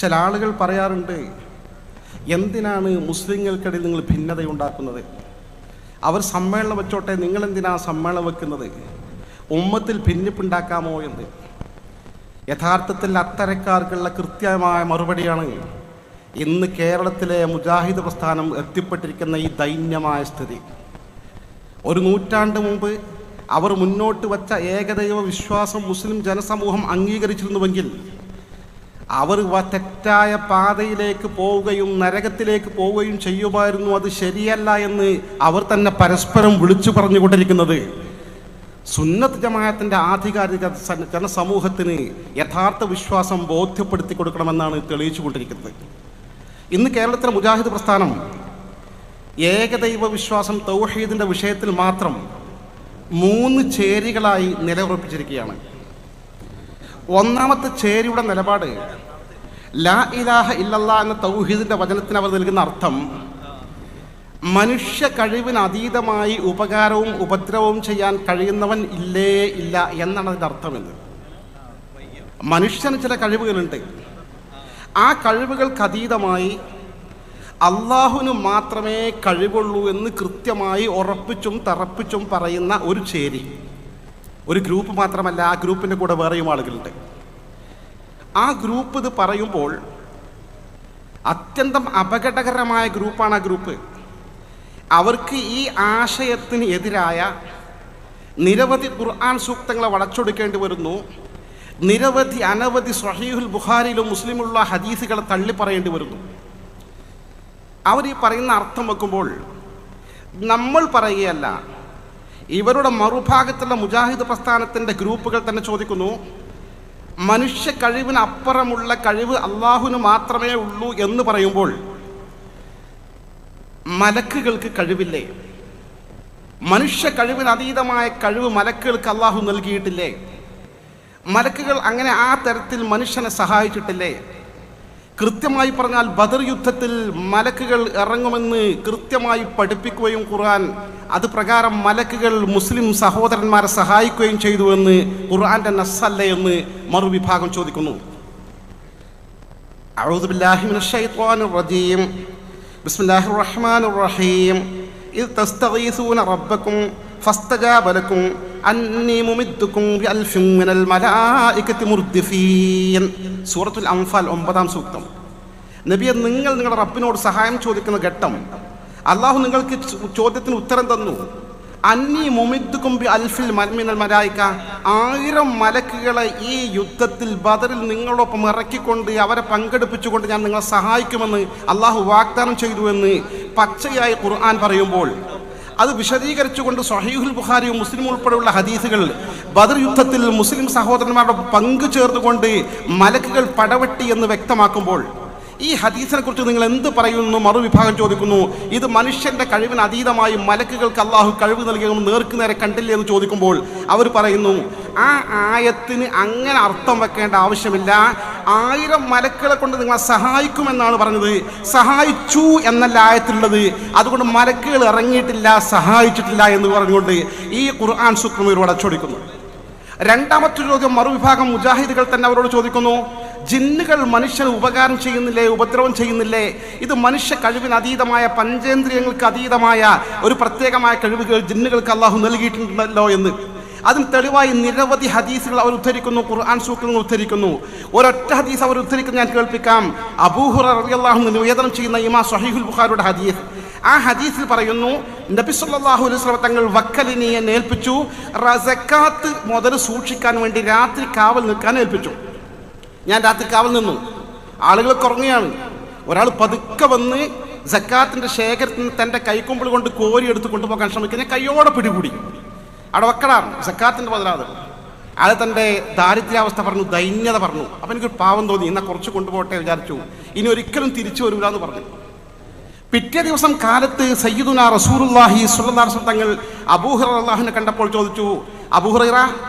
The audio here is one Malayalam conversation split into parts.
ചില ആളുകൾ പറയാറുണ്ട് എന്തിനാണ് മുസ്ലിങ്ങൾക്കിടയിൽ നിങ്ങൾ ഭിന്നതയുണ്ടാക്കുന്നത് അവർ സമ്മേളനം വെച്ചോട്ടെ നിങ്ങൾ എന്തിനാ സമ്മേളനം വെക്കുന്നത്? ഉമ്മത്തിൽ ഭിന്നിപ്പുണ്ടാക്കാമോ എന്ന്. യഥാർത്ഥത്തിൽ അത്തരക്കാർക്കുള്ള കൃത്യമായ മറുപടിയാണ് ഇന്ന് കേരളത്തിലെ മുജാഹിദ് പ്രസ്ഥാനം എത്തിപ്പെട്ടിരിക്കുന്ന ഈ ദൈന്യമായ സ്ഥിതി. ഒരു നൂറ്റാണ്ട് മുമ്പ് അവർ മുന്നോട്ട് വച്ച ഏകദൈവ വിശ്വാസം മുസ്ലിം ജനസമൂഹം അംഗീകരിച്ചിരുന്നുവെങ്കിൽ അവർ തെറ്റായ പാതയിലേക്ക് പോവുകയും നരകത്തിലേക്ക് പോവുകയും ചെയ്യുമായിരുന്നു. അത് ശരിയല്ല എന്ന് അവർ തന്നെ പരസ്പരം വിളിച്ചു പറഞ്ഞുകൊണ്ടിരിക്കുന്നത്. സുന്നത്ത് ജമാഅത്തിന്റെ ആധികാരിക ജനസമൂഹത്തിന് യഥാർത്ഥ വിശ്വാസം ബോധ്യപ്പെടുത്തി കൊടുക്കണമെന്നാണ് തെളിയിച്ചു കൊണ്ടിരിക്കുന്നത് ഇന്ന് കേരളത്തിലെ മുജാഹിദ് പ്രസ്ഥാനം ഏകദൈവ വിശ്വാസം തൗഹീദിന്റെ വിഷയത്തിൽ മാത്രം മൂന്ന് ചേരികളായി നിലയുറപ്പിച്ചിരിക്കുകയാണ്. ഒന്നാമത്തെ ചേരിയുടെ നിലപാട്. ലാ ഇലാഹ ഇല്ലല്ല എന്ന തൗഹീദിന്റെ വചനത്തിന് അവർ നൽകുന്ന അർത്ഥം മനുഷ്യ കഴിവിന് അതീതമായി ഉപകാരവും ഉപദ്രവവും ചെയ്യാൻ കഴിയുന്നവൻ ഇല്ലേ ഇല്ല എന്നാണ് അതിന്റെ അർത്ഥമെന്ന് മനുഷ്യന് ചില കഴിവുകളുണ്ട്. ആ കഴിവുകൾക്ക് അതീതമായി അള്ളാഹുവിന് മാത്രമേ കഴിവുള്ളൂ എന്ന് കൃത്യമായി ഉറപ്പിച്ചും തറപ്പിച്ചും പറയുന്ന ഒരു ചേരി. ഒരു ഗ്രൂപ്പ് മാത്രമല്ല ആ ഗ്രൂപ്പിന്റെ കൂടെ വേറെയും ആളുകളുണ്ട്. ആ ഗ്രൂപ്പ് ഇത് പറയുമ്പോൾ അത്യന്തം അപകടകരമായ ഗ്രൂപ്പാണ് ആ ഗ്രൂപ്പ്. അവർക്ക് ഈ ആശയത്തിന് എതിരായ നിരവധി ഖുർആൻ സൂക്തങ്ങളെ വളച്ചൊടുക്കേണ്ടി വരുന്നു. നിരവധി അനവധി സഹീഹുൽ ബുഖാരിയിലും മുസ്ലിമുള്ള ഹദീസുകളെ തള്ളിപ്പറയേണ്ടി വരുന്നു. അവർ ഈ പറയുന്ന അർത്ഥം വെക്കുമ്പോൾ നമ്മൾ പറയുകയല്ല ഇവരുടെ മറുഭാഗത്തുള്ള മുജാഹിദ് പ്രസ്ഥാനത്തിന്റെ ഗ്രൂപ്പുകൾ തന്നെ ചോദിക്കുന്നു മനുഷ്യ കഴിവിന് അപ്പുറമുള്ള കഴിവ് അള്ളാഹുവിന് മാത്രമേ ഉള്ളൂ എന്ന് പറയുമ്പോൾ മലക്കുകൾക്ക് കഴിവില്ലേ? മനുഷ്യ കഴിവിന് അതീതമായ കഴിവ് മലക്കുകൾക്ക് അള്ളാഹു നൽകിയിട്ടില്ലേ? മലക്കുകൾ അങ്ങനെ ആ തരത്തിൽ മനുഷ്യനെ സഹായിച്ചിട്ടില്ലേ? കൃത്യമായി പറഞ്ഞാൽ ബദർ യുദ്ധത്തിൽ മലക്കുകൾ ഇറങ്ങുമെന്ന് കൃത്യമായി പഠിപ്പിക്കുകയും ഖുർആൻ അത് പ്രകാരം മലക്കുകൾ മുസ്ലിം സഹോദരന്മാരെ സഹായിക്കുകയും ചെയ്തു എന്ന് ഖുർആാന്റെ നസ്സല്ല എന്ന് മറുവിഭാഗം ചോദിക്കുന്നു. സൂറത്തുൽ അംഫാൽ ഒമ്പതാം സൂക്തം. നബിയെ നിങ്ങൾ നിങ്ങളുടെ റബ്ബിനോട് സഹായം ചോദിക്കുന്ന ഘട്ടം. അള്ളാഹു നിങ്ങൾക്ക് ചോദ്യത്തിന് ഉത്തരം തന്നു. അന്നി മുമിദ്ദുകുംബി അൽഫിൽ മൽമിനൽ മലായിക്ക ആയിരം മലക്കുകളെ ഈ യുദ്ധത്തിൽ ബദറിൽ നിങ്ങളോടൊപ്പം ഇറക്കിക്കൊണ്ട് അവരെ പങ്കെടുപ്പിച്ചുകൊണ്ട് ഞാൻ നിങ്ങളെ സഹായിക്കുമെന്ന് അള്ളാഹു വാഗ്ദാനം ചെയ്തു എന്ന് പച്ചയായി ഖുർആൻ പറയുമ്പോൾ അത് വിശദീകരിച്ചുകൊണ്ട് സഹീഹുൽ ബുഖാരിയും മുസ്ലിം ഉൾപ്പെടെയുള്ള ഹദീസുകൾ ബദർ യുദ്ധത്തിൽ മുസ്ലിം സഹോദരന്മാരുടെ പങ്കു ചേർന്നുകൊണ്ട് മലക്കുകൾ പടവെട്ടി എന്ന് വ്യക്തമാക്കുമ്പോൾ ഈ ഹദീസിനെ കുറിച്ച് നിങ്ങൾ എന്ത് പറയുന്നു മറുവിഭാഗം ചോദിക്കുന്നു. ഇത് മനുഷ്യന്റെ കഴിവിന് അതീതമായി മലക്കുകൾക്ക് അള്ളാഹു കഴിവ് നൽകിയെന്ന് നേർക്ക് നേരെ കണ്ടില്ലേ എന്ന് ചോദിക്കുമ്പോൾ അവർ പറയുന്നു ആ ആയത്തിന് അങ്ങനെ അർത്ഥം വെക്കേണ്ട ആവശ്യമില്ല. ആയിരം മലക്കുകളെ കൊണ്ട് നിങ്ങളെ സഹായിക്കുമെന്നാണ് പറഞ്ഞത്. സഹായിച്ചു എന്നല്ല ആയത്തിലുള്ളത്. അതുകൊണ്ട് മലക്കുകൾ ഇറങ്ങിയിട്ടില്ല സഹായിച്ചിട്ടില്ല എന്ന് പറഞ്ഞുകൊണ്ട് ഈ ഖുർആൻ സൂക്രം ഇവരോട് അച്ചോടിക്കുന്നു. രണ്ടാമത്തെ ചോദ്യം മറുവിഭാഗം മുജാഹിദുകൾ തന്നെ അവരോട് ചോദിക്കുന്നു ജിന്നുകൾ മനുഷ്യന് ഉപകാരം ചെയ്യുന്നില്ലേ ഉപദ്രവം ചെയ്യുന്നില്ലേ? ഇത് മനുഷ്യ കഴിവിന് അതീതമായ പഞ്ചേന്ദ്രിയങ്ങൾക്ക് അതീതമായ ഒരു പ്രത്യേകമായ കഴിവുകൾ ജിന്നുകൾക്ക് അള്ളാഹു നൽകിയിട്ടുണ്ടല്ലോ എന്ന്. അതും തെളിവായി നിരവധി ഹദീസുകൾ അവർ ഉദ്ധരിക്കുന്നു ഖുർആൻ സൂക്തങ്ങൾ ഉദ്ധരിക്കുന്നു. ഒരൊറ്റ ഹദീസ് അവർ ഉദ്ധരിക്കുന്നു ഞാൻ കേൾപ്പിക്കാം. അബൂഹുർ അള്ളാഹു നിവേദനം ചെയ്യുന്ന ഇമാ സഹീഹുൽ ബുഖാരുടെ ഹദീസ്. ആ ഹദീസിൽ പറയുന്നു നബി സല്ലല്ലാഹു അലൈഹി വസല്ലം തങ്ങൾ വക്കലിനെ എന്നെ ഏൽപ്പിച്ചു റസക്കാത്ത് മുതൽ സൂക്ഷിക്കാൻ വേണ്ടി രാത്രി കാവൽ നിൽക്കാൻ ഏൽപ്പിച്ചു. ഞാൻ രാത്രി കാവൽ നിന്നു. ആളുകൾ കുറഞ്ഞാണ് ഒരാൾ പതുക്കെ വന്ന് സക്കാത്തിന്റെ ശേഖരത്തിൽ നിന്ന് തന്റെ കൈക്കൊമ്പിൾ കൊണ്ട് കോരി എടുത്ത് കൊണ്ടുപോകാൻ ശ്രമിക്കുന്ന. കയ്യോടെ പിടികൂടി. അവിടെ വെക്കടാണ് സക്കാത്തിന്റെ ബദലാത് അയാൾ തന്റെ ദാരിദ്ര്യാവസ്ഥ പറഞ്ഞു ദൈന്യത പറഞ്ഞു. അപ്പം എനിക്കൊരു പാവം തോന്നി. എന്നാൽ കുറച്ച് കൊണ്ടുപോകട്ടെ വിചാരിച്ചു. ഇനി ഒരിക്കലും തിരിച്ചു വരില്ല എന്ന് പറഞ്ഞു. പിറ്റേ ദിവസം കാലത്ത് സയ്യിദുന അലൈഹി വസല്ലം തങ്ങൾ അബൂഹർ അള്ളാഹിനെ കണ്ടപ്പോൾ ചോദിച്ചു അബൂഹുറ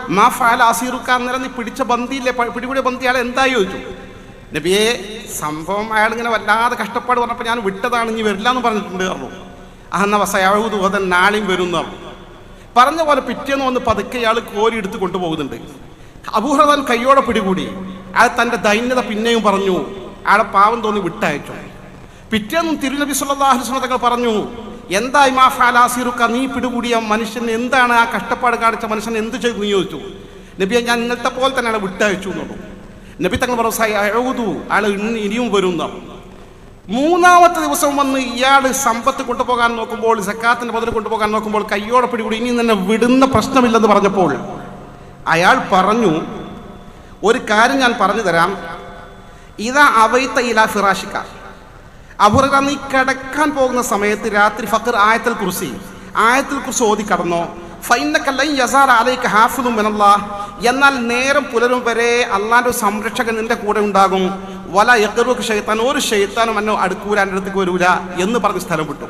മാ ഫാൽ ആസീറുക്ക അന്നേരം നീ പിടിച്ച ബന്ധിയില്ലേ? പിടികൂടിയ ബന്ധി അയാൾ എന്തായി? ചോദിച്ചു. നബിയെ സംഭവം അയാൾ ഇങ്ങനെ വല്ലാതെ കഷ്ടപ്പാട് പറഞ്ഞപ്പോൾ ഞാൻ വിട്ടതാണ് ഇനി വരില്ല എന്ന് പറഞ്ഞിട്ടുണ്ട് പറഞ്ഞു അഹന്ന വസയാവൂത് ഹോദൻ നാളെയും വരും എന്ന് പറഞ്ഞു പറഞ്ഞ പോലെ പിറ്റേന്ന് വന്ന് പതുക്കെ അയാൾ കോരി എടുത്ത് കൊണ്ടുപോകുന്നുണ്ട്. അബുഹ്രദൻ കയ്യോടെ പിടികൂടി. അയാൾ തന്റെ ദൈന്യത പിന്നെയും പറഞ്ഞു. അയാളെ പാവം തോന്നി വിട്ടയച്ചു. പിറ്റേന്നും തിരുനബി തങ്ങൾ പറഞ്ഞു എന്തായി ഇമാ ഫാലാസിറുക്ക? നീ പിടികൂടിയ മനുഷ്യൻ എന്താണ് ആ കഷ്ടപ്പാട് കാണിച്ച മനുഷ്യൻ എന്ത് ചെയ്തു? നീ ചോദിച്ചു. നബിയെ ഞാൻ ഇന്നത്തെ പോലെ തന്നെ അയാളെ വിട്ടയച്ചു എന്നുള്ളൂ. നബി തങ്ങൾ പറഞ്ഞു അഴുതു അയാൾ ഇനിയും വരുന്ന. മൂന്നാമത്തെ ദിവസം വന്ന് ഇയാൾ സമ്പത്ത് കൊണ്ടുപോകാൻ നോക്കുമ്പോൾ സക്കാത്തിന്റെ ബദൽ കൊണ്ടുപോകാൻ നോക്കുമ്പോൾ കയ്യോടെ പിടികൂടി ഇനി തന്നെ വിടുന്ന പ്രശ്നമില്ലെന്ന് പറഞ്ഞപ്പോൾ അയാൾ പറഞ്ഞു ഒരു കാര്യം ഞാൻ പറഞ്ഞു തരാം. ഇതാ അവൈത്ത ഇലാ ഫിറാഷിക്ക. അബുറ നീ കിടക്കാൻ പോകുന്ന സമയത്ത് രാത്രി ഫക്കർ ആയത്തൽ കുറിച്ച് ആയത്തിൽ കുറിച്ച് ഓതി കടന്നോ ഫൈനക്കല്ല യസാർ ആലയ്ക്ക് എന്നാൽ നേരം പുലരും വരെ അള്ളാന്റെ സംരക്ഷകൻ നിന്റെ കൂടെ ഉണ്ടാകും. വല യക്കറുക്ക് ഷെയ്ത്താൻ ഒരു ഷെയ്ത്താനും എന്നോ അടുക്കൂല എന്റെ അടുത്തേക്ക് വരൂല എന്ന് പറഞ്ഞ് സ്ഥലം വിട്ടു.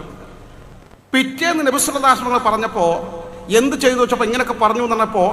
പിറ്റേന്ന് നബിസുല്ലാസ്മങ്ങൾ പറഞ്ഞപ്പോൾ എന്ത് ചെയ്തു വെച്ചപ്പോൾ ഇങ്ങനെയൊക്കെ പറഞ്ഞു എന്ന് പറഞ്ഞപ്പോ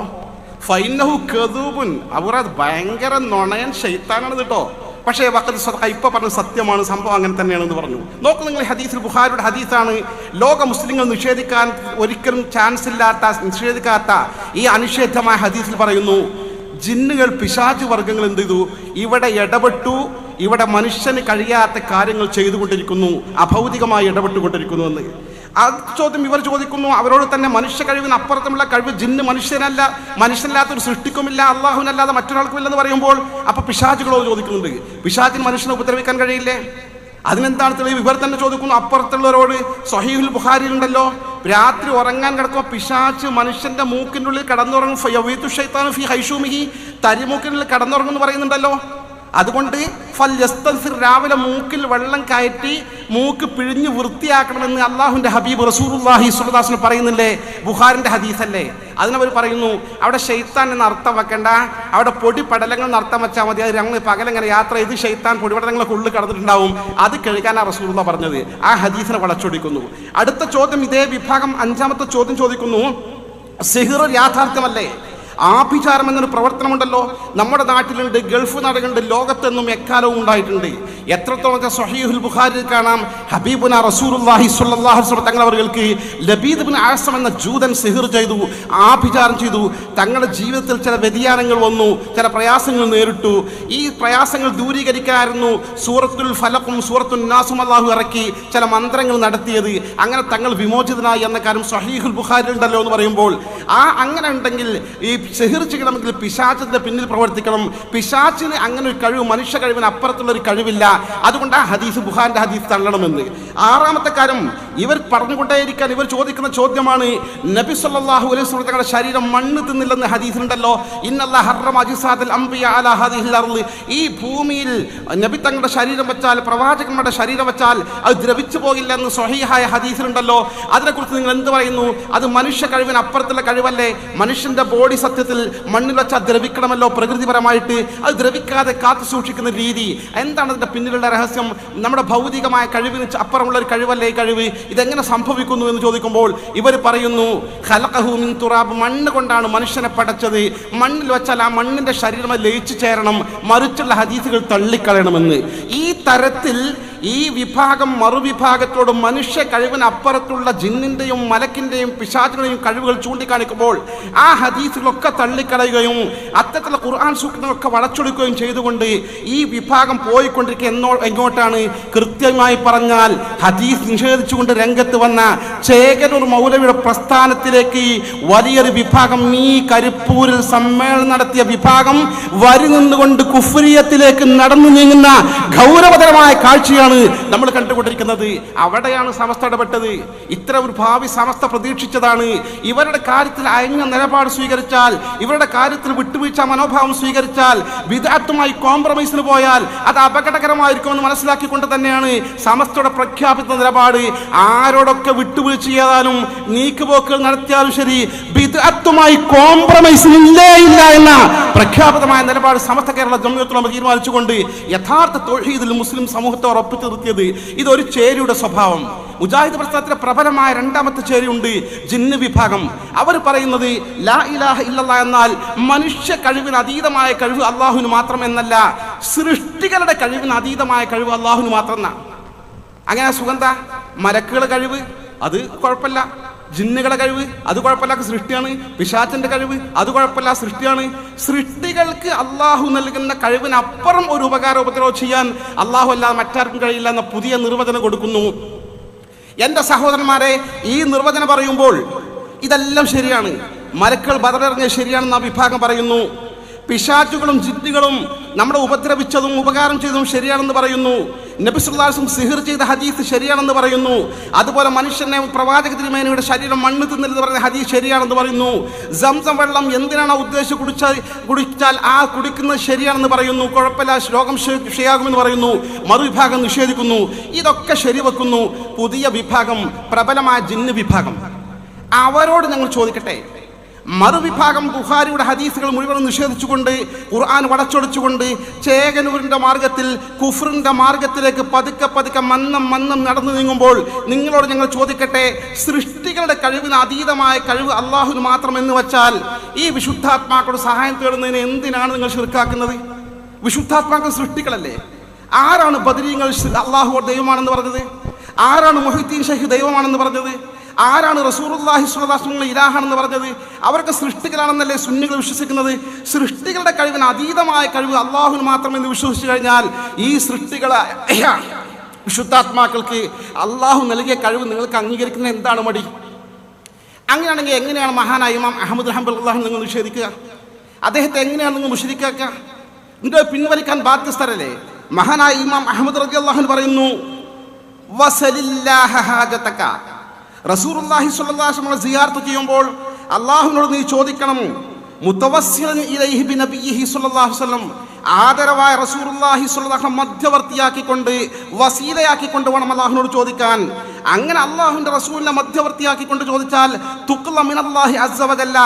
ഫൈനഹു കദൂബുൻ അവർ അത് ഭയങ്കര നുണയൻ ഷെയ്ത്താനാണ് കേട്ടോ പക്ഷേ വക്കത്ത് സദഖ ഇപ്പം പറഞ്ഞ സത്യമാണ് സംഭവം അങ്ങനെ തന്നെയാണെന്ന് പറഞ്ഞു. നോക്കൂ നിങ്ങൾ ഹദീസിൽ ബുഹാരിയുടെ ഹദീസാണ്. ലോക മുസ്ലിങ്ങൾ നിഷേധിക്കാൻ ഒരിക്കലും ചാൻസ് ഇല്ലാത്ത നിഷേധിക്കാത്ത ഈ അനിഷേധമായ ഹദീസിൽ പറയുന്നു ജിന്നുകൾ പിശാച് വർഗങ്ങൾ എന്ത് ചെയ്തു? ഇവിടെ ഇടപെട്ടു. ഇവിടെ മനുഷ്യന് കഴിയാത്ത കാര്യങ്ങൾ ചെയ്തുകൊണ്ടിരിക്കുന്നു. അഭൗതികമായി ഇടപെട്ടുകൊണ്ടിരിക്കുന്നു എന്ന്. ആ ചോദ്യം ഇവർ ചോദിക്കുന്നു അവരോട് തന്നെ മനുഷ്യ കഴിവിന് അപ്പുറത്തുമുള്ള കഴിവ് ജിന്ന് മനുഷ്യനല്ല മനുഷ്യനില്ലാത്തൊരു സൃഷ്ടിക്കുമില്ല അള്ളാഹുവിനല്ലാതെ മറ്റൊരാൾക്കുമില്ലെന്ന് പറയുമ്പോൾ അപ്പൊ പിശാചുകളോ ചോദിക്കുന്നുണ്ട് പിശാചിന് മനുഷ്യനെ ഉപദ്രവിക്കാൻ കഴിയില്ലേ? അതിനെന്താണ് തെളിവ്? ഇവർ തന്നെ ചോദിക്കുന്നു അപ്പുറത്തുള്ളവരോട് സഹീഹുൽ ഉണ്ടല്ലോ രാത്രി ഉറങ്ങാൻ കിടക്കുമ്പോൾ പിശാച്ച് മനുഷ്യന്റെ മൂക്കിനുള്ളിൽ കടന്നുറങ്ങും ഫി ഹൈഷൂമിഹി തരിമൂക്കിനുള്ളിൽ കടന്നുറങ്ങും പറയുന്നുണ്ടല്ലോ. അതുകൊണ്ട് ഫൽ യസ്തൻസിർ രാവിലെ മൂക്കിൽ വെള്ളം കയറ്റി മൂക്ക് പിഴിഞ്ഞ് വൃത്തിയാക്കണമെന്ന് അള്ളാഹുന്റെ ഹബീബ് റസൂർഹി സുലദാസിന് പറയുന്നില്ലേ? ബുഹാറിന്റെ ഹദീസല്ലേ? അതിനവർ പറയുന്നു അവിടെ ഷെയ്ത്താൻ എന്ന് അർത്ഥം വെക്കണ്ട. അവിടെ പൊടി പടലങ്ങൾ അർത്ഥം വെച്ചാൽ മതി. അത് ഞങ്ങൾ പകലങ്ങനെ യാത്ര ചെയ്ത് ഷെയ്ത്താൻ പൊടിപടലങ്ങളൊക്കെ ഉള്ളിൽ കടന്നിട്ടുണ്ടാവും. അത് കഴിക്കാനാണ് റസൂർള്ള പറഞ്ഞത്. ആ ഹദീസിനെ വളച്ചൊടിക്കുന്നു. അടുത്ത ചോദ്യം ഇതേ വിഭാഗം അഞ്ചാമത്തെ ചോദ്യം ചോദിക്കുന്നു. സിഹിർ യാഥാർത്ഥ്യമല്ലേ? ആഭിചാരം എന്നൊരു പ്രവർത്തനമുണ്ടല്ലോ. നമ്മുടെ നാട്ടിലുണ്ട് ഗൾഫ് നാടുകളുണ്ട് ലോകത്തെന്നും എക്കാലവും ഉണ്ടായിട്ടുണ്ട്. എത്രത്തോളം സൊഹീഹുൽ ബുഖാരിൽ കാണാം? ഹബീബുന അലൈഹി വസല്ലം തങ്ങൾ അവർക്ക് ലബീദ് ബുൻ ആസം എന്ന ജൂതൻ സിഹിർ ചെയ്തു ആഭിചാരം ചെയ്തു. തങ്ങളുടെ ജീവിതത്തിൽ ചില വ്യതിയാനങ്ങൾ വന്നു ചില പ്രയാസങ്ങൾ നേരിട്ടു. ഈ പ്രയാസങ്ങൾ ദൂരീകരിക്കായിരുന്നു. സൂറത്തുൽ ഫലക്കും സൂറത്തുൽ നാസും അള്ളാഹു ഇറക്കി ചില മന്ത്രങ്ങൾ നടത്തിയത്. അങ്ങനെ തങ്ങൾ വിമോചിതനായി എന്ന കാര്യം സഹീഹുൽ ബുഖാരി ഉണ്ടല്ലോ എന്ന് പറയുമ്പോൾ ആ അങ്ങനെ ഉണ്ടെങ്കിൽ ഈ സെഹിർ ചെയ്യണമെങ്കിൽ പിശാചിന്റെ പിന്നിൽ പ്രവർത്തിക്കണം. പിശാച്ചിന് അങ്ങനെ ഒരു കഴിവ് മനുഷ്യ കഴിവിന് അപ്പുറത്തുള്ള ഒരു കഴിവില്ല. അതുകൊണ്ട് ആ ഹദീസ് ബുഹാന്റെ ഹദീസ് തള്ളണമെന്ന്. ആറാമത്തെ കാര്യം ഇവർ പറഞ്ഞുകൊണ്ടേയിരിക്കാൻ ഇവർ ചോദിക്കുന്ന ചോദ്യമാണ് നബി സല്ലാഹു അലൈഹി വസല്ലം തങ്ങളുടെ ശരീരം മണ്ണ് തിന്നില്ലെന്ന് ഹദീസിലുണ്ടല്ലോ. ഇന്നല്ലാഹ ഈ ഭൂമിയിൽ നബി തങ്ങളുടെ ശരീരം വെച്ചാൽ പ്രവാചകന്മാരുടെ ശരീരം വെച്ചാൽ അത് ദ്രവിച്ചു പോകില്ല എന്ന് സ്വഹീഹായ ഹദീസിലുണ്ടല്ലോ. അതിനെക്കുറിച്ച് നിങ്ങൾ എന്ത് പറയുന്നു? അത് മനുഷ്യ കഴിവിന് അപ്പുറത്തുള്ള കഴിവല്ലേ? മനുഷ്യന്റെ ബോഡി സത്യത്തിൽ മണ്ണിൽ വെച്ചാൽ ദ്രവിക്കണമല്ലോ പ്രകൃതിപരമായിട്ട്. അത് ദ്രവിക്കാതെ കാത്തു സൂക്ഷിക്കുന്ന രീതി. എന്താണ് അതിന്റെ പിന്നിലുള്ള രഹസ്യം നമ്മുടെ ഭൗതികമായ കഴിവിന് അപ്പുറമുള്ള ഒരു കഴിവല്ലേ ഈ കഴിവ്? ഇതെങ്ങനെ സംഭവിക്കുന്നു എന്ന് ചോദിക്കുമ്പോൾ ഇവർ പറയുന്നു ഖലഖഹു മിൻ തുറാബ്. മണ്ണ് കൊണ്ടാണ് മനുഷ്യനെ പടച്ചത്. മണ്ണിൽ വെച്ചാൽ ആ മണ്ണിന്റെ ശരീരം ലയിച്ചു ചേരണം. മറിച്ചുള്ള ഹദീസുകൾ തള്ളിക്കളയണമെന്ന്. ഈ തരത്തിൽ ഈ വിഭാഗം മറുവിഭാഗത്തോട് മനുഷ്യ കഴിവിന് അപ്പുറത്തുള്ള ജിന്നിന്റെയും മലക്കിന്റെയും പിശാചിന്റെയും കഴിവുകൾ ചൂണ്ടിക്കാണിക്കുമ്പോൾ ആ ഹദീസുകളൊക്കെ തള്ളിക്കളയുകയും അത്തരത്തിലുള്ള ഖുർആൻ സൂക്തങ്ങളൊക്കെ വളച്ചൊടുക്കുകയും ചെയ്തുകൊണ്ട് ഈ വിഭാഗം പോയിക്കൊണ്ടിരിക്കുക എന്നോ എങ്ങോട്ടാണ്? കൃത്യമായി പറഞ്ഞാൽ ഹദീസ് നിഷേധിച്ചുകൊണ്ട് രംഗത്ത് വന്ന ചേകനൂർ മൗലവിയുടെ പ്രസ്ഥാനത്തിലേക്ക് വലിയൊരു വിഭാഗം ഈ കരിപ്പൂരിൽ സമ്മേളനം നടത്തിയ വിഭാഗം വരി നിന്നുകൊണ്ട് കുഫ്രിയത്തിലേക്ക് നടന്നു നീങ്ങുന്ന ഗൗരവതരമായ കാഴ്ചയാണ് നമ്മൾ കണ്ടുകൊണ്ടിരിക്കുന്നത്? അവിടെയാണ് സമസ്ത ഇടപെട്ടത്. ഇത്ര ഒരു ഭാവി സമസ്ത പ്രതീക്ഷിച്ചതാണ്. ഇവരുടെ കാര്യത്തിൽ അയഞ്ഞ നിലപാട് സ്വീകരിച്ചാൽ ഇവരുടെ കാര്യത്തിൽ വിട്ടുവീഴ്ച മനോഭാവം സ്വീകരിച്ചാൽ വിദഗ്ധമായി കോംപ്രമൈസിന് പോയാൽ അത് അപകടകരമായിരിക്കുമെന്ന് മനസ്സിലാക്കിക്കൊണ്ട് തന്നെയാണ് സമസ്തയുടെ പ്രഖ്യാപിത നിലപാട്. ആരോടൊക്കെ വിട്ടുവീഴ്ച ചെയ്താലും നീക്കുപോക്കുകൾ നടത്തിയാലും ശരി വിദഗ്ധമായി കോംപ്രമൈസ് ഇല്ലേ ഇല്ല എന്ന പ്രഖ്യാപിതമായ നിലപാട് സമസ്ത കേരള ജമ്മിയത്തുള്ള തീരുമാനിച്ചുകൊണ്ട് യഥാർത്ഥ തൊഴിൽ മുസ്ലിം സമൂഹത്തെ ഉറപ്പിച്ചു നിർത്തിയത് ഇതൊരു ചേരിയുടെ സ്വഭാവം. മുജാഹിദ് പ്രസ്ഥാനത്തിലെ പ്രബലമായ രണ്ടാമത്തെ ചേരിയുണ്ട് ജിന്ന് വിഭാഗം. അവർ പറയുന്നത് ലാ ഇലാഹ ഇല്ലല്ലാ എന്നാൽ മനുഷ്യ കഴിവിന് അതീതമായ കഴിവ് അള്ളാഹുവിന് മാത്രം എന്നല്ല സൃഷ്ടികളുടെ കഴിവിന് അതീതമായ കഴിവ് അള്ളാഹുവിന് മാത്രം എന്നാണ്. അങ്ങനെ സുഗന്ധ മരക്കുകൾ കഴിവ് അത് കുഴപ്പമില്ല. ജിന്നുകളുടെ കഴിവ് അത് കുഴപ്പമില്ലാത്ത സൃഷ്ടിയാണ്. പിശാചന്റെ കഴിവ് അത് കുഴപ്പമില്ല സൃഷ്ടിയാണ്. സൃഷ്ടികൾക്ക് അള്ളാഹു നൽകുന്ന കഴിവിനപ്പുറം ഒരു ഉപകാര ഉപദ്രവം ചെയ്യാൻ അള്ളാഹു അല്ലാതെ മറ്റാർക്കും കഴിയില്ല എന്ന പുതിയ നിർവചനം കൊടുക്കുന്നു. എന്റെ സഹോദരന്മാരെ ഈ നിർവചനം പറയുമ്പോൾ ഇതെല്ലാം ശരിയാണ്. മരക്കൾ ബദറിറങ്ങിയ ശരിയാണെന്ന് ആ വിഭാഗം പറയുന്നു. പിശാചുകളും ജിന്നുകളും നമ്മളെ ഉപദ്രവിച്ചതും ഉപകാരം ചെയ്തതും ശരിയാണെന്ന് പറയുന്നു. നബിസുല്ലാസും സിഹിർ ചെയ്ത ഹദീസ് ശരിയാണെന്ന് പറയുന്നു. അതുപോലെ മനുഷ്യനെ പ്രവാചക തിരുമേനയുടെ ശരീരം മണ്ണ് തിന്നരുത് പറയുന്ന ഹദീസ് ശരിയാണെന്ന് പറയുന്നു. സംസം വെള്ളം എന്തിനാണ് ഉദ്ദേശിച്ച് കുടിച്ചാൽ കുടിച്ചാൽ ആ കുടിക്കുന്നത് ശരിയാണെന്ന് പറയുന്നു. കുഴപ്പമില്ല രോഗം ശരിയാകുമെന്ന് പറയുന്നു. മറുവിഭാഗം നിഷേധിക്കുന്നു. ഇതൊക്കെ ശരിവെക്കുന്നു. പുതിയ വിഭാഗം പ്രബലമായ ജിന്ന് വിഭാഗം. അവരോട് ഞങ്ങൾ ചോദിക്കട്ടെ? മറുവിഭാഗം ബുഹാരിയുടെ ഹദീസുകൾ മുഴുവൻ നിഷേധിച്ചുകൊണ്ട് ഖുർആൻ വടച്ചൊടിച്ചുകൊണ്ട് ചേകനൂരിന്റെ മാർഗത്തിൽ കുഫറിന്റെ മാർഗത്തിലേക്ക് പതുക്കെ പതുക്കെ മന്നം മന്നം നടന്നു നീങ്ങുമ്പോൾ നിങ്ങളോട് ഞങ്ങൾ ചോദിക്കട്ടെ സൃഷ്ടികളുടെ കഴിവിന് അതീതമായ കഴിവ് അള്ളാഹുവിന് മാത്രം എന്ന് വെച്ചാൽ ഈ വിശുദ്ധാത്മാക്കളുടെ സഹായം തേടുന്നതിന് എന്തിനാണ് നിങ്ങൾ ശിർക്കാക്കുന്നത്? വിശുദ്ധാത്മാക്കൾ സൃഷ്ടികളല്ലേ? ആരാണ് ബദരീങ്ങൾ അള്ളാഹു ദൈവമാണെന്ന് പറഞ്ഞത്? ആരാണ് മൊഹിദ്ദീൻ ഷഹി ദൈവമാണെന്ന് പറഞ്ഞത്? ആരാണ് റസൂറുല്ലാഹി സ്വലാസ്മങ്ങൾ ഇലാഹാണെന്ന് പറഞ്ഞത്? അവർക്ക് സൃഷ്ടികളാണെന്നല്ലേ സുന്നികൾ വിശ്വസിക്കുന്നത്? സൃഷ്ടികളുടെ കഴിവിന് അതീതമായ കഴിവ് അള്ളാഹുവിന് മാത്രമെന്ന് വിശ്വസിച്ചു കഴിഞ്ഞാൽ ഈ സൃഷ്ടികളെ വിശുദ്ധാത്മാക്കൾക്ക് അള്ളാഹു നൽകിയ കഴിവ് നിങ്ങൾക്ക് അംഗീകരിക്കുന്ന എന്താണ് മടി? അങ്ങനെയാണെങ്കിൽ എങ്ങനെയാണ് മഹാനായ ഇമാം അഹമ്മദ് ഹംബുല്ലാഹു നിങ്ങൾ നിഷേധിക്കുക? അദ്ദേഹത്തെ എങ്ങനെയാണ് നിങ്ങൾ മുഷരിക്കാക്കുക? നിങ്ങൾ പിൻവലിക്കാൻ ബാധ്യസ്ഥരല്ലേ? മഹാനായ ഇമാം അഹമ്മദ് റബി അള്ളാഹു പറയുന്നു വസലില്ലാഹ ഹാജതക. സ്വല്ലല്ലാഹു അലൈഹി വസല്ലം സിയാറത്ത് ചെയ്യുമ്പോൾ അള്ളാഹുവിനോട് നീ ചോദിക്കണം ആദരവായ അലൈഹി വസല്ലം മധ്യവർത്തിയാക്കിക്കൊണ്ട് വസീലയാക്കിക്കൊണ്ട് വേണം അള്ളാഹുവിനോട് ചോദിക്കാൻ. അങ്ങനെ അള്ളാഹുവിന്റെ റസൂലിനെ മധ്യവർത്തിയാക്കിക്കൊണ്ട് ചോദിച്ചാൽ തുക്ല മിനല്ലാഹി അസ്സവജല്ല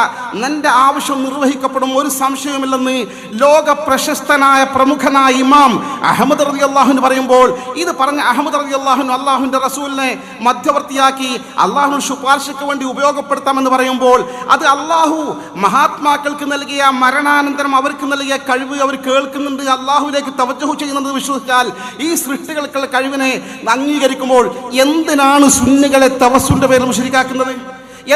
നിന്റെ ആവശ്യം നിർവഹിക്കപ്പെടും ഒരു സംശയവുമില്ലെന്ന് ലോക പ്രശസ്തനായ പ്രമുഖനായ ഇമാം അഹമ്മദ് റലി അള്ളാഹുന് പറയുമ്പോൾ ഇത് പറഞ്ഞ അഹമ്മദ് റലി അള്ളാഹുൻ അള്ളാഹുവിന്റെ റസൂലിനെ മധ്യവർത്തിയാക്കി അള്ളാഹു ശുപാർശയ്ക്ക് വേണ്ടി ഉപയോഗപ്പെടുത്താമെന്ന് പറയുമ്പോൾ അത് അള്ളാഹു മഹാത്മാക്കൾക്ക് നൽകിയ മരണാനന്തരം അവർക്ക് നൽകിയ കഴിവ് അവർ കേൾക്കുന്നുണ്ട് അള്ളാഹുവിലേക്ക് തവജഹു ചെയ്യുന്നത് വിശ്വസിച്ചാൽ ഈ സൃഷ്ടികൾക്കുള്ള കഴിവിനെ അംഗീകരിക്കുമ്പോൾ എന്തിനാണ് സുന്നികളെ തവസ്സുന്റെ പേരിൽ മുഷരിക്കാക്കുന്നത്?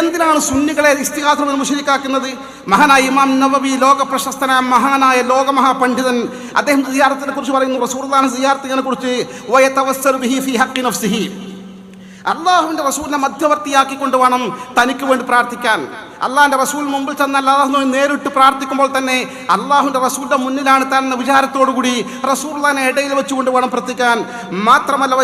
എന്തിനാണ് സുന്നികളെ ഇസ്തിഹാസം മുഷരിക്കാക്കുന്നത്? മഹാനായ ഇമാം നവബി ലോക പ്രശസ്തനായ മഹാനായ ലോകമഹാ പണ്ഡിതൻ അദ്ദേഹം സിയാർത്തിനെ കുറിച്ച് പറയുന്നു റസൂർദാന സിയാർത്തിനെ കുറിച്ച് അള്ളാഹുവിന്റെ റസൂലിനെ മധ്യവർത്തിയാക്കിക്കൊണ്ട് വേണം തനിക്ക് വേണ്ടി പ്രാർത്ഥിക്കാൻ. അള്ളാഹിന്റെ റസൂൽ മുമ്പിൽ ചെന്ന് അല്ലാഹുവിനെ നേരിട്ട് പ്രാർത്ഥിക്കുമ്പോൾ തന്നെ അള്ളാഹുന്റെ റസൂലിന്റെ മുന്നിലാണ് താൻ എന്ന വിചാരത്തോടുകൂടി തന്നെ ഇടയിൽ വെച്ചുകൊണ്ട് വേണം പ്രാർത്ഥിക്കാൻ. മാത്രമല്ല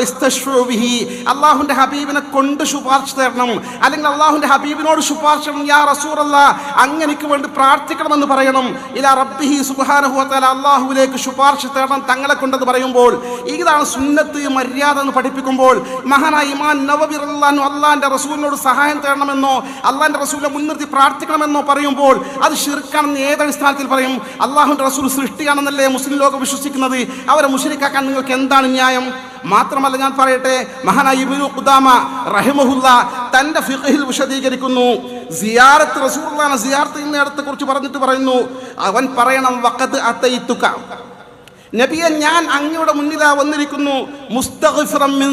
അള്ളാഹുന്റെ ഹബീബിനെ കൊണ്ട് ശുപാർശ തരണം. അല്ലെങ്കിൽ അള്ളാഹുന്റെ ഹബീബിനോട് ശുപാർശ ചെയ്യണം. യാ റസൂറല്ല അങ്ങനെക്ക് വേണ്ടി പ്രാർത്ഥിക്കണമെന്ന് പറയണം. ഇല റബ്ബിഹി സുബ്ഹാനഹു അള്ളാഹുവിലേക്ക് ശുപാർശ തരണം തങ്ങളെ കൊണ്ടെന്ന് പറയുമ്പോൾ ഇതാണ് സുന്നത്ത് മര്യാദ എന്ന് പഠിപ്പിക്കുമ്പോൾ മഹാനായി ഇമാൻ നവബിർ അള്ളാഹു റസൂലിനോട് സഹായം തേടണമെന്നോ അള്ളാഹിന്റെ റസൂലിനെ മുൻനിർത്തി പ്രാർത്ഥിക്കണമെന്നോ പറയുമ്പോൾ അത് ഷിർക്കാണെന്ന് ഏതടിസ്ഥാനത്തിൽ പറയും? അള്ളാഹുന്റെ റസൂൽ സൃഷ്ടിയാണെന്നല്ലേ മുസ്ലിം ലോകം വിശ്വസിക്കുന്നത്? അവരെ മുഷരിക്കാക്കാൻ നിങ്ങൾക്ക് എന്താണ് ന്യായം? മാത്രമല്ല ഞാൻ പറയട്ടെ മഹാനായ ഇബ്നു ഖുദാമ റഹിമഹുല്ല തന്റെ ഫിഖഹിൽ വിശദീകരിക്കുന്നു. സിയാറത്ത് റസൂലുള്ളാഹിനെ സിയാറത്ത് ചെയ്യുന്നിടത്തെ കുറിച്ച് പറഞ്ഞിട്ട് പറയുന്നു അവൻ പറയണം വഖദ് അത്തൈത്തുക. നബിയെ ഞാൻ അങ്ങയുടെ മുന്നിലാ വന്നിരിക്കുന്നു. മുസ്തഗ്ഫിറം മിൻ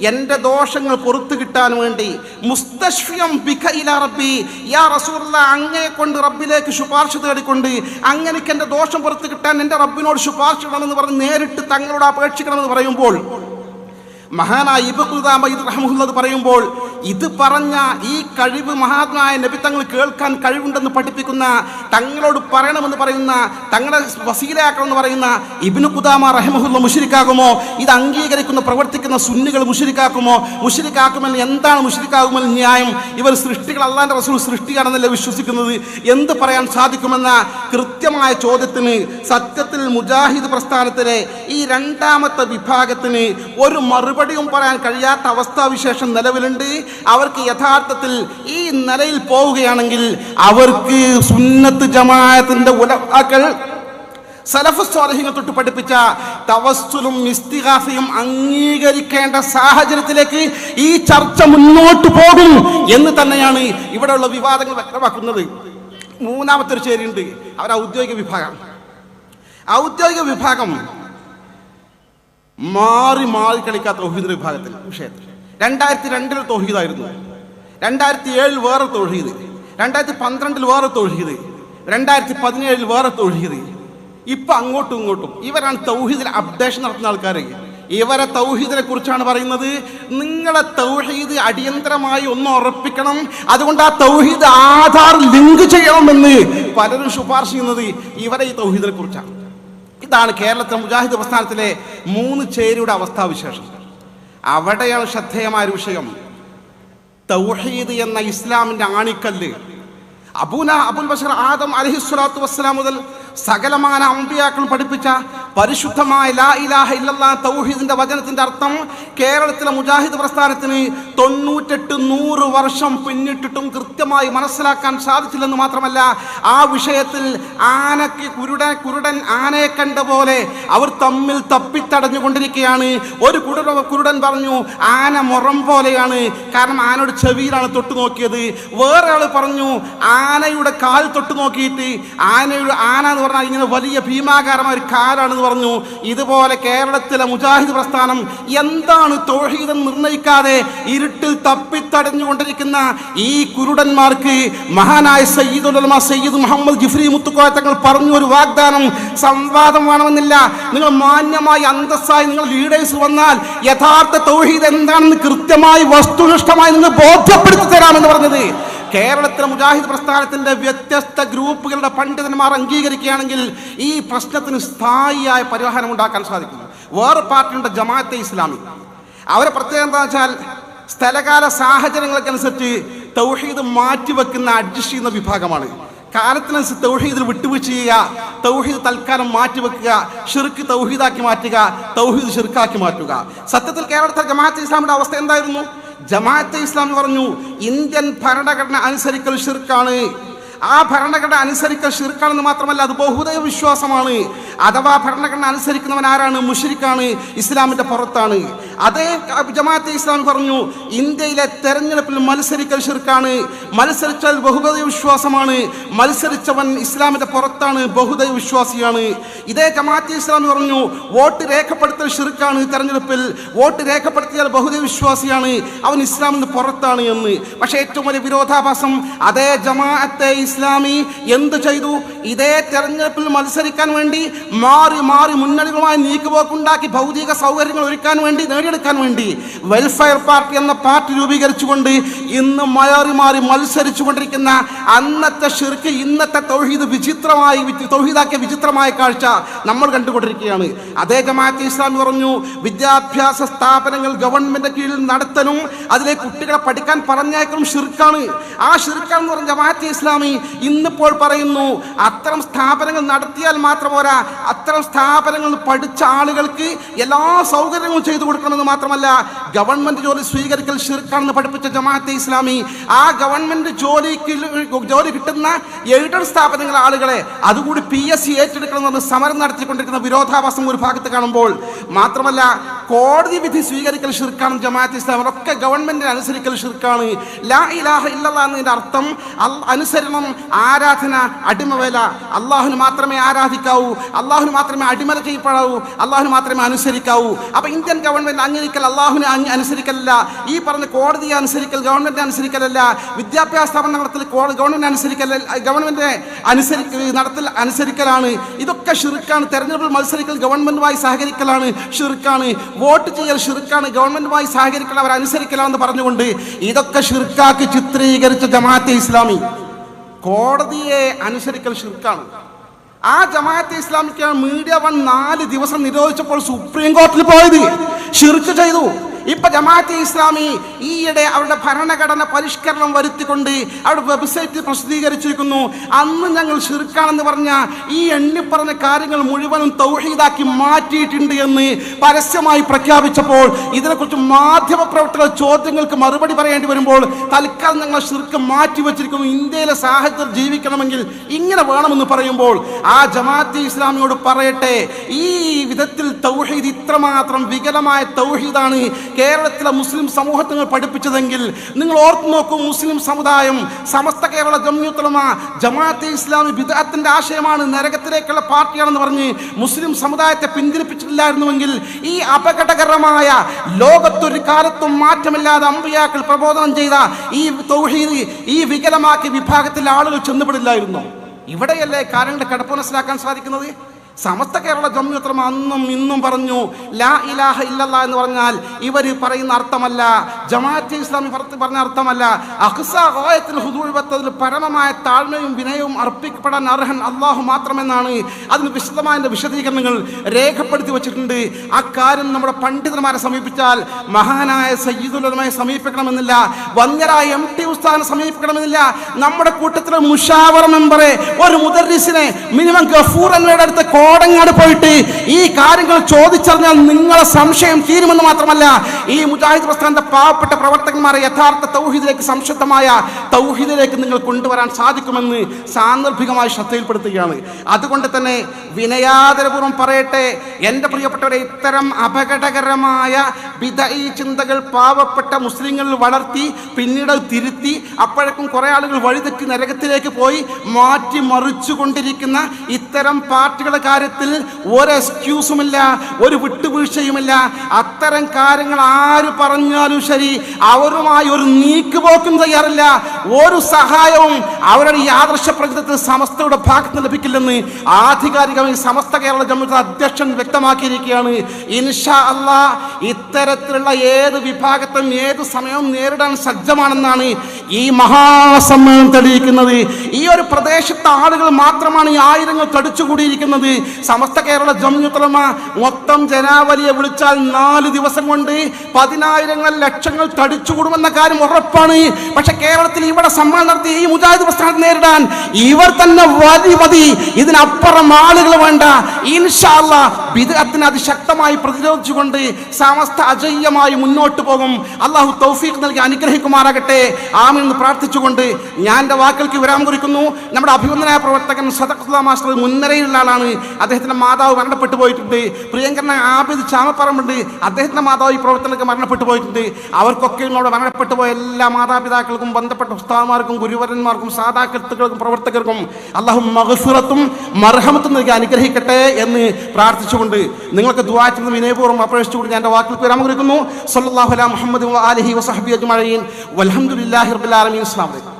എന്റെ ദോഷങ്ങൾ പുറത്തു കിട്ടാൻ വേണ്ടി. മുസ്തഷ്യം ബിക റബ്ബി. യാ റസൂലുള്ള അങ്ങയെ കൊണ്ട് റബ്ബിലേക്ക് ശുപാർശ തേടിക്കൊണ്ട് അങ്ങനെക്ക് എന്റെ ദോഷം പുറത്തു കിട്ടാൻ എന്റെ റബ്ബിനോട് ശുപാർശ ഇടണമെന്ന് പറഞ്ഞ് നേരിട്ട് തങ്ങളോട് അപേക്ഷിക്കണമെന്ന് പറയുമ്പോൾ മഹാനായ ഇബുദാമ ഇത് റഹ്മുള്ളത് പറയുമ്പോൾ ഇത് പറഞ്ഞ ഈ കഴിവ് മഹാത്മായ നബി തങ്ങൾ കേൾക്കാൻ കഴിവുണ്ടെന്ന് പഠിപ്പിക്കുന്ന തങ്ങളോട് പറയണമെന്ന് പറയുന്ന തങ്ങളെ വസീലയാക്കണമെന്ന് പറയുന്ന ഇബിന് കുദാമ റഹ്മുല്ല മുഷിരിക്കാകുമോ ഇത് അംഗീകരിക്കുന്ന പ്രവർത്തിക്കുന്ന സുന്നികൾ മുഷിരിക്കാക്കുമോ മുഷിരിക്കാക്കുമെന്ന് എന്താണ് മുഷിരിക്കാകുമെന്ന് ന്യായം? ഇവർ സൃഷ്ടികൾ അള്ളാന്റെ റസൂൽ സൃഷ്ടിയാണെന്നല്ലേ വിശ്വസിക്കുന്നത്? എന്ത് പറയാൻ സാധിക്കുമെന്ന കൃത്യമായ ചോദ്യത്തിന് സത്യത്തിൽ മുജാഹിദ് പ്രസ്ഥാനത്തിലെ ഈ രണ്ടാമത്തെ വിഭാഗത്തിന് ഒരു മറുപടിയും പറയാൻ കഴിയാത്ത അവസ്ഥാവിശേഷം നിലവിലുണ്ട്. അവർക്ക് യഥാർത്ഥത്തിൽ ഈ നിലയിൽ പോവുകയാണെങ്കിൽ അവർക്ക് സുന്നത്ത് ജമാഅത്തിന്റെ ഉലമാക്കൾ സലഫ് സ്വാലഹിങ്ങൾ തൊട്ട് പഠിപ്പിച്ച തവസ്സുലും ഇസ്തിഹാസയും അംഗീകരിക്കേണ്ട സാഹചര്യത്തിലേക്ക് ഈ ചർച്ച മുന്നോട്ട് പോകും എന്ന് തന്നെയാണ് ഇവിടെയുള്ള വിവാദങ്ങൾ വ്യക്തമാക്കുന്നത്. മൂന്നാമത്തെ ഒരു ചേരിയുണ്ട്. അവർ ഔദ്യോഗിക വിഭാഗം. ഔദ്യോഗിക വിഭാഗം മാറി മാറി കളിക്കാത്ത വിഭാഗത്തിൽ വിഷയത്തിൽ. രണ്ടായിരത്തി രണ്ടിൽ തൗഹീദായിരുന്നു രണ്ടായിരത്തി ഏഴിൽ വേറെ തൊഴുത് രണ്ടായിരത്തി പന്ത്രണ്ടിൽ വേറെ തൊഴുത് രണ്ടായിരത്തി പതിനേഴിൽ വേറെ തൊഴുത് ഇപ്പൊ അങ്ങോട്ടും ഇങ്ങോട്ടും ഇവരാണ് തൗഹീദിൽ അപ്ഡേഷൻ നടത്തുന്ന ആൾക്കാരെ. ഇവരെ തൗഹീദിനെ കുറിച്ചാണ് പറയുന്നത്. നിങ്ങളെ തൗഹീദ് അടിയന്തരമായി ഒന്ന് ഉറപ്പിക്കണം. അതുകൊണ്ട് ആ തൗഹീദ് ആധാർ ലിങ്ക് ചെയ്യണമെന്ന് പലരും ശുപാർശ ചെയ്യുന്നത് ഇവരെ ഈ തൗഹീദിനെ കുറിച്ചാണ്. ഇതാണ് കേരളത്തിലെ മുജാഹിദ് പ്രസ്ഥാനത്തിലെ മൂന്ന് ചേരിയുടെ അവസ്ഥാവിശേഷം. അവിടെയാണ് ശ്രദ്ധേയമായ ഒരു വിഷയം. തൗഹീദ് എന്ന ഇസ്ലാമിന്റെ ആണിക്കല്ല്. അബൂന അബുൽ ബഷർ ആദം അലഹിസ്വലാത്തു വസ്സലാം മുതൽ സകലമാന അമ്പിയാക്കൾ പഠിപ്പിച്ച പരിശുദ്ധമായ ലാ ഇലാഹ ഇല്ലല്ലാ തൗഹീദിന്റെ വചനത്തിന്റെ അർത്ഥം കേരളത്തിലെ മുജാഹിദ് പ്രസ്ഥാനത്തിന് തൊണ്ണൂറ്റെട്ട് നൂറ് വർഷം പിന്നിട്ടിട്ടും കൃത്യമായി മനസ്സിലാക്കാൻ സാധിച്ചില്ലെന്ന് മാത്രമല്ല ആ വിഷയത്തിൽ ആനക്ക് കുരുടൻ കുരുടൻ ആനയെ കണ്ട പോലെ അവർ തമ്മിൽ തപ്പിത്തടഞ്ഞുകൊണ്ടിരിക്കുകയാണ്. ഒരു കുരുട കുരുടൻ പറഞ്ഞു ആന മുറം പോലെയാണ്. കാരണം ആനയുടെ ചെവിയിലാണ് തൊട്ടു നോക്കിയത്. വേറെ ആൾ പറഞ്ഞു ആനയുടെ കാൽ തൊട്ടു നോക്കിയിട്ട് ആനയുടെ ആന എന്ന് പറഞ്ഞാൽ ഇങ്ങനെ വലിയ ഭീമാകാരമായ ഒരു കാലാണെന്ന് പറഞ്ഞു ഇതുപോലെ കേരളത്തിലെ മുജാഹിദ് പ്രസ്ഥാനം എന്താണ് തോഹീദം നിർണയിക്കാതെ ഇരുട്ടിൽ തപ്പിത്തടഞ്ഞുകൊണ്ടിരിക്കുന്ന ഈ കുരുടന്മാർക്ക്? മഹാനായ സയ്യിദുൽ ഉലമ സയ്യിദ് മുഹമ്മദ് ജിഫ്രി മുത്തുക്കോയ തങ്ങൾ പറഞ്ഞു ഒരു വാഗ്ദാനം സംവാദം വേണമെന്നില്ല. നിങ്ങൾ മാന്യമായി അന്തസ്സായി നിങ്ങൾ ലീഡേഴ്സ് വന്നാൽ യഥാർത്ഥ തൗഹീദ് എന്താണെന്ന് കൃത്യമായി വസ്തുനിഷ്ഠമായി നിങ്ങൾ ബോധ്യപ്പെടുത്തി തരാമെന്ന് പറഞ്ഞത്. കേരളത്തിലെ മുജാഹിദ് പ്രസ്ഥാനത്തിന്റെ വ്യത്യസ്ത ഗ്രൂപ്പുകളുടെ പണ്ഡിതന്മാർ അംഗീകരിക്കുകയാണെങ്കിൽ ഈ പ്രശ്നത്തിന് സ്ഥായിയായ പരിഹാരം ഉണ്ടാക്കാൻ സാധിക്കും. വേറെ പാർട്ടിയുടെ ജമാഅത്തെ ഇസ്ലാമി. അവരെ പ്രത്യേകത എന്താ വെച്ചാൽ സ്ഥലകാല സാഹചര്യങ്ങൾക്കനുസരിച്ച് തൗഹീദ് മാറ്റിവെക്കുന്ന അഡ്ജസ്റ്റ് ചെയ്യുന്ന വിഭാഗമാണ്. കാലത്തിനനുസരിച്ച് തൗഹീദിൽ വിട്ടുവീഴ്ച ചെയ്യുക തൗഹീദ് തൽക്കാലം മാറ്റിവെക്കുക ഷിർക്ക് തൗഹീദാക്കി മാറ്റുക തൗഹീദ് ഷിർക്കാക്കി മാറ്റുക. സത്യത്തിൽ കേരളത്തിലെ ജമാഅത്തെ ഇസ്ലാമിന്റെ അവസ്ഥ എന്തായിരുന്നു? ജമാഅത്തെ ഇസ്ലാമി പറഞ്ഞു ഇന്ത്യൻ ഭരണഘടന അനുസരിക്കൽ ഷിർക്കാണ് ആ ഭരണഘടന അനുസരിക്കൽ ഷിർക്കാണെന്ന് മാത്രമല്ല അത് ബഹുദൈവ വിശ്വാസമാണ്. അഥവാ ഭരണഘടന അനുസരിക്കുന്നവൻ ആരാണ്? മുഷിരിക്കാണ് ഇസ്ലാമിന്റെ പുറത്താണ്. അതേ ജമാഅത്തെ ഇസ്ലാം പറഞ്ഞു ഇന്ത്യയിലെ തെരഞ്ഞെടുപ്പിൽ മത്സരിക്കൽ ഷിർക്കാണ് മത്സരിച്ചാൽ ബഹുദൈവ വിശ്വാസമാണ്. മത്സരിച്ചവൻ ഇസ്ലാമിന്റെ പുറത്താണ് ബഹുദൈവ വിശ്വാസിയാണ്. ഇതേ ജമാഅത്തെ ഇസ്ലാം പറഞ്ഞു വോട്ട് രേഖപ്പെടുത്തൽ ഷിർക്കാണ് തെരഞ്ഞെടുപ്പിൽ. വോട്ട് രേഖപ്പെടുത്തിയാൽ ബഹുദൈവ വിശ്വാസിയാണ് അവൻ ഇസ്ലാമിന് പുറത്താണ് എന്ന്. പക്ഷേ ഏറ്റവും വലിയ വിരോധാഭാസം അതേ ജമാഅത്തെ ഇസ്ലാമി എന്ത് ചെയ്തു? ഇതേ തെരഞ്ഞെടുപ്പിൽ മത്സരിക്കാൻ വേണ്ടി മാറി മാറി മുന്നണികളുമായി നീക്കുപോക്കുണ്ടാക്കി ഭൗതിക സൗകര്യങ്ങൾ ഒരുക്കാൻ വേണ്ടി നേടിയെടുക്കാൻ വേണ്ടി വെൽഫെയർ പാർട്ടി എന്ന പാർട്ടി രൂപീകരിച്ചുകൊണ്ട് ഇന്ന് മാറി മാറി മത്സരിച്ചു കൊണ്ടിരിക്കുന്ന അന്നത്തെ ഷിർക്ക് ഇന്നത്തെ തൗഹീദ് വിചിത്രമായി തൊഴീതാക്കിയ വിചിത്രമായ കാഴ്ച നമ്മൾ കണ്ടുകൊണ്ടിരിക്കുകയാണ്. അതേ ജമാഅത്ത് ഇസ്ലാമി പറഞ്ഞു വിദ്യാഭ്യാസ സ്ഥാപനങ്ങൾ ഗവൺമെന്റ് കീഴിൽ നടത്തലും അതിലെ കുട്ടികളെ പഠിക്കാൻ പറഞ്ഞേക്കും ഷിർക്കാണ്. ആ ഷിർക്കാന്ന് പറഞ്ഞ ജമാഅത്ത് ഇസ്ലാമി ഇന്നിപ്പോൾ പറയുന്നു അത്തരം സ്ഥാപനങ്ങൾ നടത്തിയാൽ മാത്രം പോരാ. അത്തരം സ്ഥാപനങ്ങൾ പഠിച്ച ആളുകൾക്ക് എല്ലാ സൗകര്യങ്ങളും ചെയ്തു കൊടുക്കണമെന്ന് മാത്രമല്ല ഗവൺമെന്റ് ജോലി സ്വീകരിക്കൽ ഷിർക്കാണെന്ന് പഠിപ്പിച്ച ജമാഅത്തെ ഇസ്ലാമി. ആ ഗവൺമെന്റ് ജോലിക്ക് ജോലി കിട്ടുന്ന എയ്ഡഡ് സ്ഥാപനങ്ങൾ ആളുകളെ അതുകൂടി പി എസ് സി ഏറ്റെടുക്കണമെന്ന് സമരം നടത്തിക്കൊണ്ടിരിക്കുന്ന വിരോധാഭാസം ഒരു ഭാഗത്ത് കാണുമ്പോൾ മാത്രമല്ല കോടതി വിധി സ്വീകരിക്കൽ ഷിർക്കാണ് ജമാഅത്ത് ഇസ്ലാം. ഒക്കെ ഗവൺമെന്റിന് അനുസരിക്കൽ ഷിർക്കാണ് ലാ ഇലാഹ ഇല്ലല്ലാ എന്നതിന്റെ അർത്ഥം അനുസരണം ആരാധന അടിമവേല. അള്ളാഹുന് മാത്രമേ ആരാധിക്കാവൂ. അള്ളാഹുന് മാത്രമേ അടിമല ചെയ്യപ്പെടാവൂ. അള്ളാഹുന് മാത്രമേ അനുസരിക്കാവൂ. അപ്പൊ ഇന്ത്യൻ ഗവൺമെന്റ് അംഗീകരിക്കൽ അള്ളാഹുനെ അനുസരിക്കലല്ല. ഈ പറഞ്ഞ കോടതിയെ അനുസരിക്കൽ ഗവൺമെന്റ് അനുസരിക്കലല്ല. വിദ്യാഭ്യാസ സ്ഥാപനം നടത്തൽ ഗവൺമെന്റിനെ ഗവൺമെന്റ് അനുസരിക്കൽ ഗവൺമെന്റ് അനുസരിക്ക നടത്തൽ അനുസരിക്കലാണ്. ഇതൊക്കെ ഷിർക്കാണ് തെരഞ്ഞെടുപ്പിൽ മത്സരിക്കൽ ഗവൺമെന്റുമായി സഹകരിക്കലാണ് ഷിർക്കാണ് വോട്ട് ചെയ്യൽ ഷിർക്കാണ് ഗവൺമെന്റുമായി സഹകരിക്കണം അവർ അനുസരിക്കലാണെന്ന് പറഞ്ഞുകൊണ്ട് ഇതൊക്കെ ഷിർക്കാക്കി ചിത്രീകരിച്ച ജമാഅത്തെ ഇസ്ലാമി. കോടതിയെ അനുസരിക്കൽ ഷിർക്കാണ് ആ ജമാഅത്തെ ഇസ്ലാമിക്കാണ് മീഡിയ വൺ നാല് ദിവസം നിരോധിച്ചപ്പോൾ സുപ്രീം കോടതിയിൽ പോയത്. ഷിർക്ക് ചെയ്തു. ഇപ്പൊ ജമാഅത്തെ ഇസ്ലാമി ഈയിടെ അവരുടെ ഭരണഘടന പരിഷ്കരണം വരുത്തിക്കൊണ്ട് അവരുടെ വെബ്സൈറ്റ് പ്രസിദ്ധീകരിച്ചിരിക്കുന്നു. അന്ന് ഞങ്ങൾ ഷിർക്കാണെന്ന് പറഞ്ഞ ഈ എണ്ണിപ്പറഞ്ഞ കാര്യങ്ങൾ മുഴുവനും തൗഹീദാക്കി മാറ്റിയിട്ടുണ്ട് എന്ന് പരസ്യമായി പ്രഖ്യാപിച്ചപ്പോൾ ഇതിനെക്കുറിച്ച് മാധ്യമ പ്രവർത്തകർ ചോദ്യങ്ങൾക്ക് മറുപടി പറയേണ്ടി വരുമ്പോൾ തൽക്കാലം ഞങ്ങൾ ഷിർക്ക് മാറ്റി വെച്ചിരിക്കുന്നു. ഇന്ത്യയിലെ സാഹചര്യം ജീവിക്കണമെങ്കിൽ ഇങ്ങനെ വേണമെന്ന് പറയുമ്പോൾ ആ ജമാഅത്തെ ഇസ്ലാമിയോട് പറയട്ടെ ഈ വിധത്തിൽ തൗഹീദ് ഇത്രമാത്രം വികലമായ തൗഹീദാണ് കേരളത്തിലെ മുസ്ലിം സമൂഹത്തെ പഠിപ്പിച്ചതെങ്കിൽ നിങ്ങൾ ഓർത്തു നോക്കും മുസ്ലിം സമുദായം സമസ്ത കേരള ജമ്യൂത്തലമ ജമാഅത്തെ ഇസ്ലാമി ബിദാത്തിന്റെ ആശയമാണ് നരകത്തിലേക്കുള്ള പാർട്ടിയാണെന്ന് പറഞ്ഞ് മുസ്ലിം സമുദായത്തെ പിന്തിരിപ്പിച്ചിട്ടില്ലായിരുന്നുവെങ്കിൽ ഈ അപകടകരമായ ലോകത്തൊരു കാലത്തും മാറ്റമില്ലാതെ അമ്പിയാക്കൾ പ്രബോധനം ചെയ്ത ഈ തൗഹീദ് ഈ വികലമാക്കിയ വിഭാഗത്തിലെ ആളുകൾ ചെന്നുപെടില്ലായിരുന്നു. ഇവിടെയല്ലേ കാര്യങ്ങളുടെ കിടപ്പ് മനസ്സിലാക്കാൻ സാധിക്കുന്നത്? സമസ്ത കേരള ജമ്മിയത്രം അന്നും ഇന്നും പറഞ്ഞു ലാ ഇലാഹ ഇല്ലല്ല എന്ന് പറഞ്ഞാൽ ഇവർ പറയുന്ന അർത്ഥമല്ല ജമാഅത്തെ ഇസ്ലാമി പറ- പറഞ്ഞ അർത്ഥമല്ല. അഹ്സ ഗായത്തിൽ ഹുദൂൽ വത്തതിൽ പരമമായ താഴ്മയും വിനയവും അർപ്പിക്കപ്പെടാൻ അർഹൻ അള്ളാഹു മാത്രമെന്നാണ് അതിന് വിശദമായ വിശദീകരണങ്ങൾ രേഖപ്പെടുത്തി വച്ചിട്ടുണ്ട്. അക്കാര്യം കാര്യം നമ്മുടെ പണ്ഡിതന്മാരെ സമീപിച്ചാൽ മഹാനായ സയ്യിദുലമയെ സമീപിക്കണമെന്നില്ല വന്യരായ എം ടി ഉസ്താദിനെ സമീപിക്കണമെന്നില്ല. നമ്മുടെ കൂട്ടത്തിലെ മുഷാവർ മെമ്പറെ ഒരു മുദർസിനെ മിനിമം ഗഫൂർ എന്നയുടെ അടുത്ത് കോടങ്ങാട് പോയിട്ട് ഈ കാര്യങ്ങൾ ചോദിച്ചറിഞ്ഞാൽ നിങ്ങളെ സംശയം തീരുമെന്ന് മാത്രമല്ല ഈ മുജാഹിദ് പ്രസ്ഥാനത്തെ പാവപ്പെട്ട പ്രവർത്തകന്മാരെ യഥാർത്ഥ തൗഹീദിലേക്ക് സംശുദ്ധമായ തൗഹീദിലേക്ക് നിങ്ങൾ കൊണ്ടുവരാൻ സാധിക്കുമെന്ന് സാന്ദർഭികമായി ശ്രദ്ധയിൽപ്പെടുത്തുകയാണ്. അതുകൊണ്ട് തന്നെ വിനയാദരപൂർവം പറയട്ടെ എന്റെ പ്രിയപ്പെട്ടവരെ ഇത്തരം അപകടകരമായ വിധയി ചിന്തകൾ പാവപ്പെട്ട മുസ്ലിങ്ങളിൽ വളർത്തി പിന്നീട് തിരുത്തി അപ്പോഴേക്കും കുറേ ആളുകൾ വഴിതെറ്റി നരകത്തിലേക്ക് പോയി മാറ്റി മറിച്ചു കൊണ്ടിരിക്കുന്ന ഇത്തരം പാർട്ടികളുടെ കാര്യത്തിൽ ഒരു എക്സ്ക്യൂസുമില്ല ഒരു വിട്ടുവീഴ്ചയുമില്ല. അത്തരം കാര്യങ്ങൾ ആര് പറഞ്ഞാലും ശരി അവരുമായി ഒരു നീക്കുപോക്കും തയ്യാറില്ല. ഒരു സഹായവും അവരുടെ ഈ ആദർശ പ്രകൃതത്തിൽ സമസ്തയുടെ ഭാഗത്ത് ലഭിക്കില്ലെന്ന് ആധികാരികമായി സമസ്ത കേരള ജമ്മിയുടെ അധ്യക്ഷൻ വ്യക്തമാക്കിയിരിക്കുകയാണ്. ഇൻഷാ അള്ളാ ഇത്തരത്തിലുള്ള ഏത് വിഭാഗത്തും ഏത് സമയവും നേരിടാൻ സജ്ജമാണെന്നാണ് ഈ മഹാസമ്മേളനം തെളിയിക്കുന്നത്. ഈ ഒരു പ്രദേശത്തെ ആളുകൾ മാത്രമാണ് ഈ ആയിരങ്ങൾ തടിച്ചുകൂടിയിരിക്കുന്നത്. സമസ്ത കേരള ജമ്യുത്തലമ മൊത്തം ജനാവലിയെ വിളിച്ചാൽ നാല് ദിവസം കൊണ്ട് പതിനായിരങ്ങൾ ലക്ഷങ്ങൾ തടിച്ചുകൂടുമെന്ന കാര്യം ഉറപ്പാണ്. പക്ഷെ കേരളത്തിൽ ഇവിടെ സമ്മേളനം നടത്തി ഈ മുജാഹിദ് പ്രസ്ഥാനത്തെ നേരിടാൻ ഇവർ തന്നെ വലി മതി. ഇതിനപ്പുറം ആളുകൾ വേണ്ട. ഇൻഷാല്ല ബിദഅത്തിനെ അതിശക്തമായി പ്രതിരോധിച്ചുകൊണ്ട് സമസ്ത അജയ്യമായി മുന്നോട്ട് പോകും. അള്ളാഹു തൗഫീഖ് നൽകി അനുഗ്രഹിക്കുമാറാകട്ടെ. ആമെന്ന് പ്രാർത്ഥിച്ചുകൊണ്ട് ഞാൻ എന്റെ വാക്കുകൾക്ക് വിരാമം കുറിക്കുന്നു. നമ്മുടെ അഭിനന്ദനായ പ്രവർത്തകൻ സദഖുല്ലാ മാസ്റ്റർ മുൻനിരയിലുള്ള ആളാണ്. അദ്ദേഹത്തിന്റെ മാതാവ് മരണപ്പെട്ടു പോയിട്ടുണ്ട്. പ്രിയങ്കരനായ ആബിദ് ചാമപ്പറമ്പുണ്ട് അദ്ദേഹത്തിന്റെ മാതാവ് ഈ പ്രവർത്തനങ്ങൾക്ക് മരണപ്പെട്ടു പോയിട്ടുണ്ട്. അവർക്കൊക്കെയും അവിടെ മരണപ്പെട്ടു പോയ എല്ലാ മാതാപിതാക്കൾക്കും ബന്ധപ്പെട്ട ഉസ്താദന്മാർക്കും ഗുരുവരന്മാർക്കും സാധാകൃത്തുക്കൾക്കും പ്രവർത്തകർക്കും അള്ളാഹു മഹസുറത്തും മർഹമത്തും നൽകി അനുഗ്രഹിക്കട്ടെ എന്ന് പ്രാർത്ഥിച്ചുകൊണ്ട് നിങ്ങൾക്ക് ദ്വാറ്റുന്ന വിനയപൂർവം അപേക്ഷിച്ചുകൊണ്ട് ഞാൻ എന്റെ വാക്കിൽ വിരാമം കുറിക്കുന്നു സല്ലാഹു അലാ മുഹമ്മദ് അലഹി വസഹബി അജ്മഈൻ. വൽഹംദുലില്ലാഹി റബ്ബിൽ ആലമീൻ. വലൈക്കും